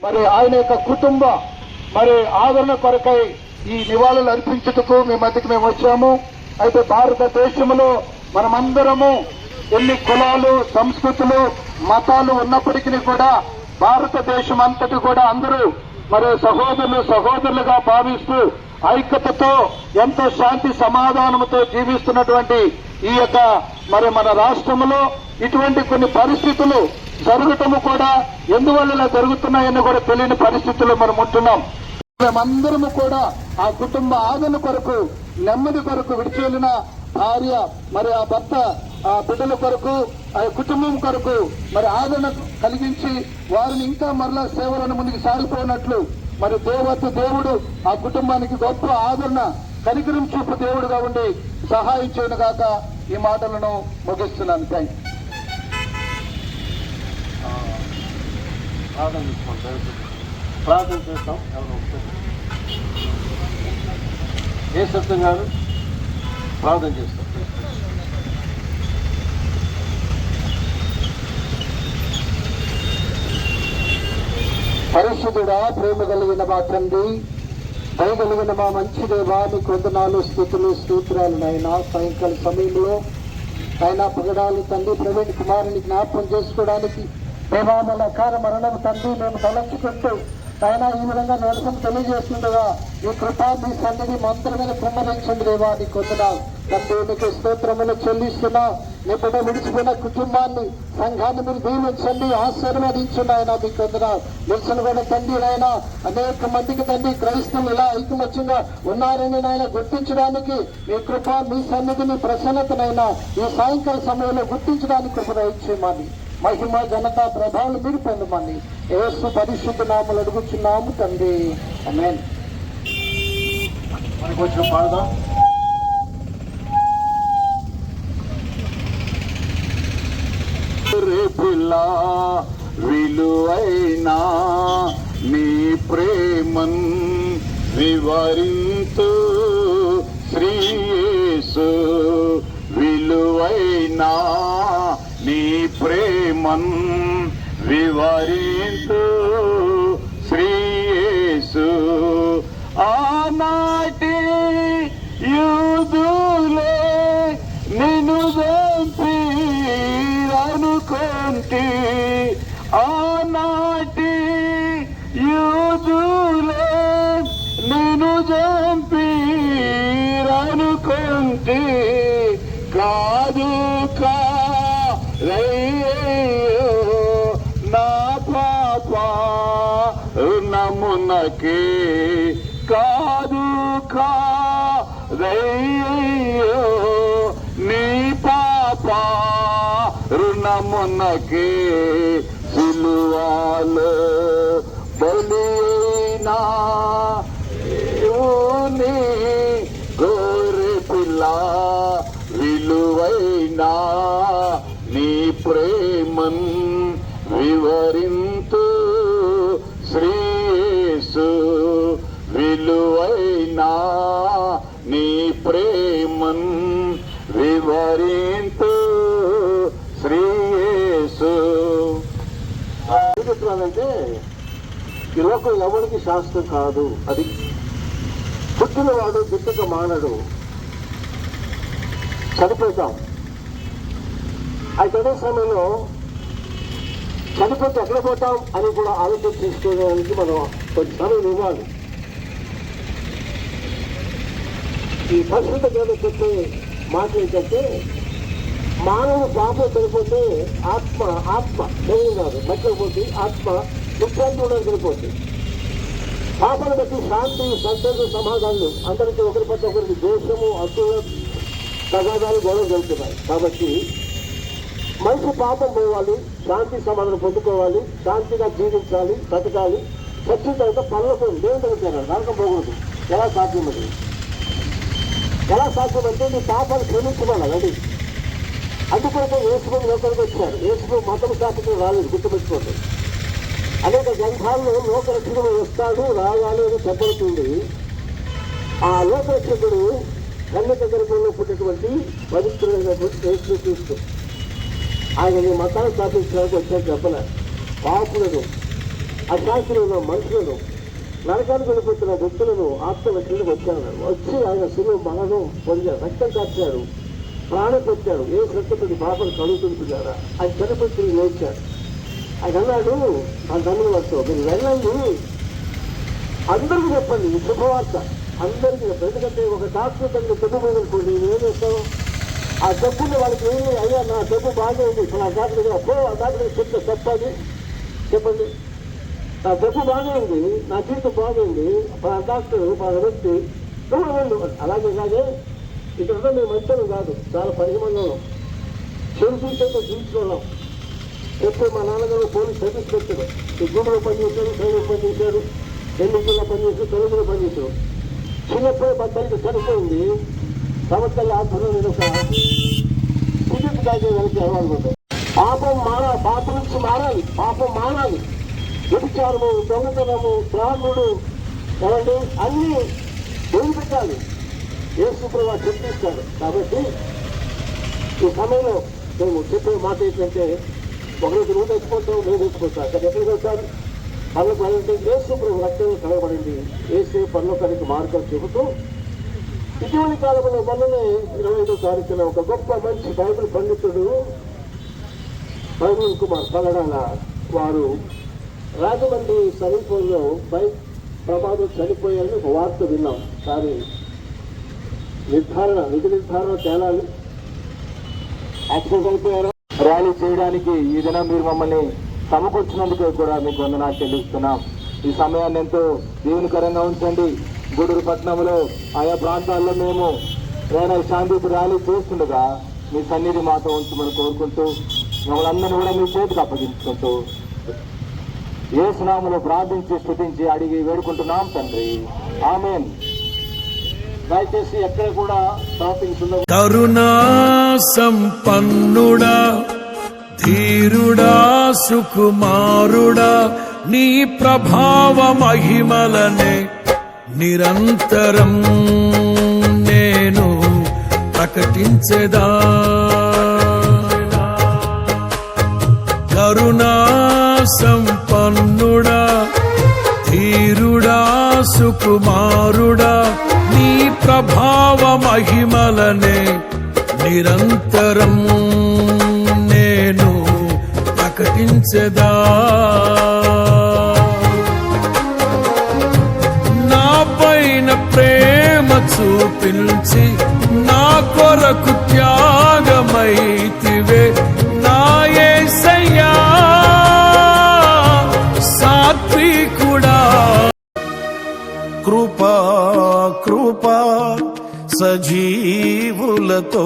మరి ఆయన యొక్క కుటుంబ మరి ఆదరణ కొరకై ఈ నివాళులు అర్పించుటకు మీ మధ్యకి మేము వచ్చాము. అయితే భారతదేశంలో మనమందరము ఎన్ని కులాలు సంస్కృతులు మతాలు ఉన్నప్పటికీ కూడా భారతదేశం అంతటి కూడా అందరూ మరి సహోదరులు సహోదరులుగా భావిస్తూ ఐక్యతతో ఎంతో శాంతి సమాధానంతో జీవిస్తున్నటువంటి ఈ యొక్క మరి మన రాష్ట్రంలో ఇటువంటి కొన్ని పరిస్థితులు జరగటము కూడా ఎందువల్ల ఇలా జరుగుతున్నాయని కూడా తెలియని పరిస్థితుల్లో మనం ఉంటున్నాం. మేమందరము కూడా ఆ కుటుంబ ఆదరణ కొరకు నెమ్మది కొరకు విడిచి భార్య మరి ఆ భర్త ఆ బిడ్డల కొరకు ఆ కుటుంబం కొరకు మరి ఆదరణ కలిగించి వారిని ఇంకా మరలా సేవలను ముందుకు సాగిపోయినట్లు మరి దేవత దేవుడు ఆ కుటుంబానికి గొప్ప ఆదరణ కనికరం చూపు దేవుడుగా ఉండి సహాయం చేయను గాక ఈ మాటలను ముగిస్తున్నాను. థ్యాంక్ ప్రార్థన చేసుకోండి దయచేసి. ప్రార్థన చేస్తాం. ఎవరు ఏ సత్యం గారు ప్రార్థన చేస్తాం పరిశుద్ధుడా ప్రేమ కలిగిన మాత్రండి తండ్రి దయ కలిగిన మా మంచి దేవా మీకు వందనాలు స్థుతులు స్తోత్రాలు నాయన. సాయంకాల సమయంలో ఆయన పగడాలు తండ్రి ప్రవీణ్ కుమారుని జ్ఞాపకం చేసుకోవడానికి దేవామల కార మరణం తండ్రి మేము తలంచుకుంటూ ఆయన ఈ విధంగా నిరసన తెలియజేస్తుండగా ఈ కృప మీ సన్నిధి మంత్రమైన కుమ్మరించండి దేవా నీ వందనాలు తండ్రి మీకు స్తోత్రములు చెల్లిస్తున్నా. నీ బిడ్డ విడిచిపోయిన కుటుంబాన్ని సంఘాన్ని మీరు దీవించండి ఆశీర్వదించండి ఆయన మీ వందనాలు నిరసన కూడా తండ్రి ఆయన అనేక మందికి తండ్రి క్రైస్తవులు ఇలా ఐకమత్యంగా ఉన్నారని ఆయన గుర్తించడానికి మీ కృప మీ సన్నిధి మీ ప్రసన్నతనైనా ఈ సాయంకాల సమయంలో గుర్తించడానికి కృపణ ఇచ్చేమని మహిమ ఘనత ప్రభావాలు మీరు పొందమని ఏసు పరిశుద్ధ నామలు అడుగుచున్నాము తండ్రి. ఆమేన్. మనకు వచ్చిన పాడదాం? పిల్ల విలువైనా నీ ప్రేమన్ వివరింతు శ్రీయేసు విలువైనా ప్రేమన్ వివరింతు శ్రీయేసు ఆనాటి యూదులే నిన్ను చంపి అనుకుంటి ఆనాటి మునకే కాదు కారయ్యో నీ పాప రుణమునకే సిలువాలో బలినా మన్ వివరింతు శ్రీయేసు. ఏం చెప్తున్నానంటే ఈ లోకం ఎవరికి శాస్త్రం కాదు. అది పుట్టినవాడు గిట్టక మానడు. చనిపోతాం. అయితే అదే సమయంలో చనిపోతే ఎక్కడ పోతాం అని కూడా ఆలోచన తీసుకోవడానికి మనం కొంచెం సమయం ఇవ్వాలి. ఈ పరిశుద్ధ గ్రంథం చెప్పే మాట ఏంటంటే మానవ పాపం చనిపోతే ఆత్మ ఆత్మ దేవుడు కాదు మధ్యలో ఆత్మ విశ్రాంతి ఉండడం పాపను బట్టి శాంతి సంతోషం సమాధానాలు అందరికీ ఒకరి పట్ల ఒకరికి దోషము అసూయ తగాదాలు గొడవ జరుగుతున్నాయి. కాబట్టి మనిషి పాపం పోవాలి శాంతి సమాధానం పొందుకోవాలి శాంతిగా జీవించాలి బతకాలి చచ్చిన తర్వాత పనులకు దేవుడు దగ్గర నరకం పోకూడదు. ఎలా సాధ్యమది? ఎలా సాధ్యం అంటే నీ పాపాలు క్షమించుకోవాలి అది అందుకొరకు యేసుకుని లోకానికి వచ్చారు యేసుకు మతం శాఖకు రాలేదు గుర్తుపెట్టుకోండి. అనేక గ్రంథాల్లో లోకరక్షకుడు వస్తాడు రావాలి అని చెప్పబడుతుంది. ఆ లోకరక్షకుడు కన్యక గర్భంలో పుట్టినటువంటి పవిత్రుడైనటువంటి యేసు క్రీస్తు ఆయన ఈ మతాన్ని స్థాపించడానికి వచ్చాడు చెప్పలే. పాపులను అశాస్త్రి ఉన్న మనుషులను నరకాన్ని వెళ్ళిపోతున్న వ్యక్తులను ఆత్మ కిందకు వచ్చాడు. వచ్చి ఆయన శిలువ మరణం పొందాడు రక్తం కాచాడు. ప్రాణం పెట్టాడు ఏ సత్యపతి పాపను కలుగుతుంటున్నారా ఆయన చనిపోయి లేచాడు. ఆయన అన్నాడు ఆ ధనులు మీరు వెళ్ళండి. అందరికీ చెప్పండి ఈ శుభవార్త. అందరికీ చెప్పండి. ఎందుకంటే ఒక డాక్టర్ తనకి జబ్బు మీద నేను ఏం చేస్తాను? ఆ జబ్బుని వాళ్ళకి ఏమి అయ్యా నా జబ్బు బాగా ఉంది. ఇప్పుడు ఆ డాక్టర్ దగ్గర పో ఆ డాక్టర్ చెప్తే చెప్పండి చెప్పండి. నా జబ్బు బాగా ఉంది. నా జీవితం బాగుంది డాక్టర్ బాగా వ్యక్తి నువ్వు వెళ్ళు అలాగే ఇలాగే ఇక్కడ మేము మంచం కాదు. చాలా పది మంది ఉన్నాం చెడు చూసేతో చూసుకోవాలి ఎప్పుడు మా నాన్నగారు పోలీస్ సర్వీస్ పెట్టారు. ఈ పనిచేశారు పనిచేశాడు పనిచేశారు ఎన్నికల్లో పనిచేశాడు తెలుగులో పనిచేశారు. చిన్నప్పుడే మా తల్లి చనిపోయింది. సంవత్సరాల ఆధ్వర్యంలో నేను ఒక టికెట్ కాగే వెళ్తే అనుకుంటాను పాపం మార పాపం నుంచి మారాలి. పాపం మారాలి. వ్యభిచారము దొంగతనము బ్రాహ్మణుడు ఏమండి అన్నీ వదిలిపెట్టాలి యేసుప్రభు వారు చెప్పిస్తాడు కాబట్టి ఈ సమయంలో మేము చెప్పే మాట ఏంటంటే ఒకరోజు నువ్వు తెచ్చుకుంటావు నేను తెచ్చిపోతాను అక్కడ ఎక్కడికి వచ్చాను పనులు పడండి ఏసు ప్రభు కలగబడింది. ఏసే పనులకానికి మార్గం చెబుతూ ఇటీవలి కాలంలో మొన్ననే ఇరవై ఐదో తారీఖున ఒక గొప్ప మంచి బైబిల్ పండితుడు బైబిల్ కుమార్ పగడాల వారు రాజమండ్రి సమీపంలో బైక్ ప్రమాదం చనిపోయారని ఒక వార్త విన్నాం. కానీ నిర్ధారణ నిధి నిర్ధారణ తేలాలి. యాక్సిడెంట్ అయిపోయారు. ర్యాలీ చేయడానికి ఈ దినం మీరు మమ్మల్ని సమకూర్చినందుకు కూడా మీకు వందనాలు చెల్లిస్తున్నాం. ఈ సమయాన్ని ఎంతో దీవెనకరంగా ఉంచండి. గూడూరు పట్టణంలో ఆయా ప్రాంతాల్లో మేము రేణ శాంతి ర్యాలీ చేస్తుండగా మీ సన్నిధి మాతో ఉంచమని కోరుకుంటూ మమ్మల్ని కూడా మీ చేతికి అప్పగించుకుంటూ ఏ ప్రార్థించి స్థుతించి అడిగి వేడుకుంటున్నాం తండ్రి. ఆమెన్. దయచేసి ఎక్కడ కూడా షాపింగ్స్ కరుణా సంపన్నుడా ధీరుడా సుకుమారుడా నీ ప్రభావ మహిమలనే నిరంతరం నేను ప్రకటించేదా? కుమారుడా నీ ప్రభావ మహిమలనే నిరంతరం నేను ప్రకటించదా. నా పైన ప్రేమ చూపించి నా కొరకు త్యాగమైతివే. కృపా కృపా సజీవులతో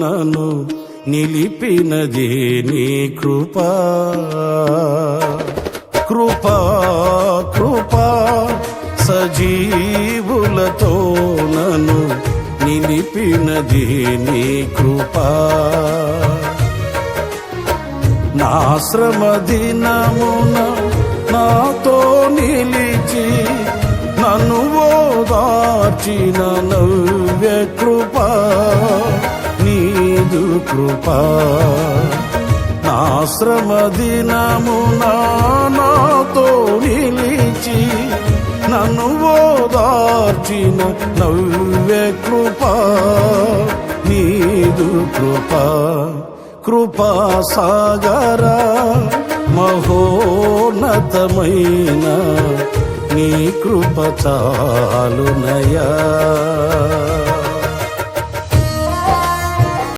నను నిలిపినదే నీ కృపా. కృపా కృపా సజీవులతో నను నిలిపినదే నీ కృపా. నా శ్రమ దినమున నాతో నిలి నన్ను ఓదార్చిన నవ్య కృప నీదు కృప. నా శ్రమ దినమున నాతో నిలిచి నన్ను ఓదార్చిన నవ్య కృప నీదు కృప. కృపా సాగర మహోన్నతమైన నీ కృప చాలునయా.